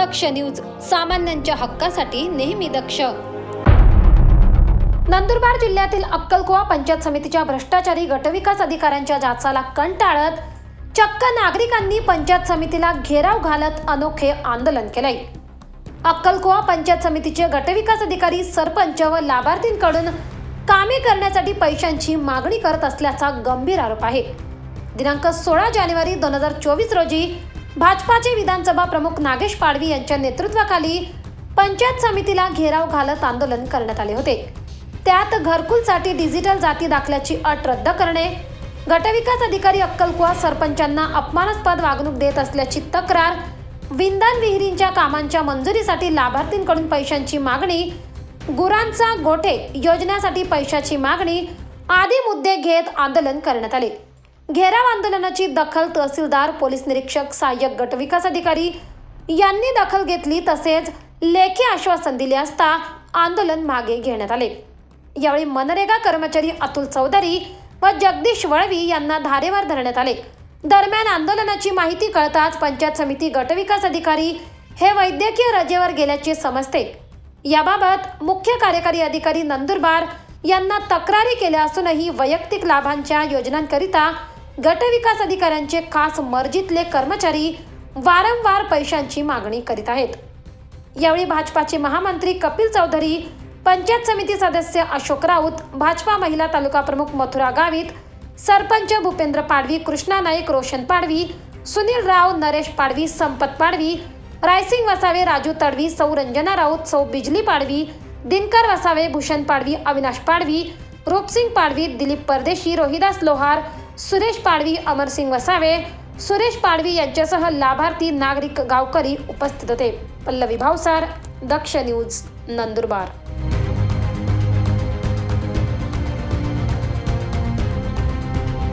दक्ष news सामान्यांच्या हक्कासाठी नेहमी दक्ष. नंदुरबार जिल्ह्यातील अक्कलकुवा पंचायत समितीच्या भ्रष्टाचारी गटविकास अधिकाऱ्यांच्या जाचाला कंटाळत चक्क नागरिकांनी पंचायत समितीला घेराव घालत अनोखे आंदोलन केलंय. अक्कलकुवा पंचायत समितीचे गटविकास अधिकारी सरपंच व लाभार्थींकडून कामे करण्यासाठी पैशांची मागणी करत असल्याचा गंभीर आरोप आहे. दिनांक सोळा जानेवारी दोन हजार चोवीस रोजी भाजपाचे विधानसभा प्रमुख नागेश पाडवी यांच्या नेतृत्वाखाली पंचायत समितीला घेराव घालत आंदोलन करण्यात आले होते. त्यात घरकुलसाठी डिजिटल जाती दाखल्याची अट रद्द करणे गटविकास अधिकारी अक्कलकुवा सरपंचांना अपमानास्पद वागणूक देत असल्याची तक्रार विंधन विहिरींच्या कामांच्या मंजुरीसाठी लाभार्थींकडून पैशांची मागणी गुरांचा गोठे योजनेसाठी पैशाची मागणी आदी मुद्दे घेत आंदोलन करण्यात आले. घेराव आंदोलनाची दखल तहसीलदार पोलीस निरीक्षक सहाय्यक गटविकास अधिकारी यांनी दखल घेतली तसेच लेखी आश्वासन दिले असता आंदोलन मागे घेण्यात आले. यावेळी मनरेगा कर्मचारी अतुल चौधरी व जगदीश वळवी यांना धारेवर धरण्यात आले. दरम्यान आंदोलनाची माहिती कळताच पंचायत समिती गटविकास अधिकारी हे वैद्यकीय रजेवर गेल्याचे समजते. याबाबत मुख्य कार्यकारी अधिकारी नंदुरबार यांना तक्रारी केल्या असूनही वैयक्तिक लाभांच्या योजनांकरिता गटविकास अधिकाऱ्यांचे खास मर्जीतले कर्मचारी वारंवार पैशांची मागणी करीत आहेत. यावेळी भाजपाचे महामंत्री कपिल चौधरी पंचायत समिती सदस्य अशोक राऊत भाजपा महिला तालुका प्रमुख मथुरा गावित सरपंच भूपेंद्र पाडवी कृष्णा नाईक रोशन पाडवी सुनील राव नरेश पाडवी संपत पाडवी रायसिंग वसावे राजू तडवी सौ रंजना राऊत सौ बिजली पाडवी दिनकर वसावे भूषण पाडवी अविनाश पाडवी रूपसिंग पाडवी दिलीप परदेशी रोहिदास लोहार सुरेश पाडवी अमरसिंग वसावे. सुरेश पाडवी यांच्यासह लाभार्थी नागरिक गावकरी उपस्थित होते. पल्लवी भावसार दक्ष न्यूज नंदुरबार.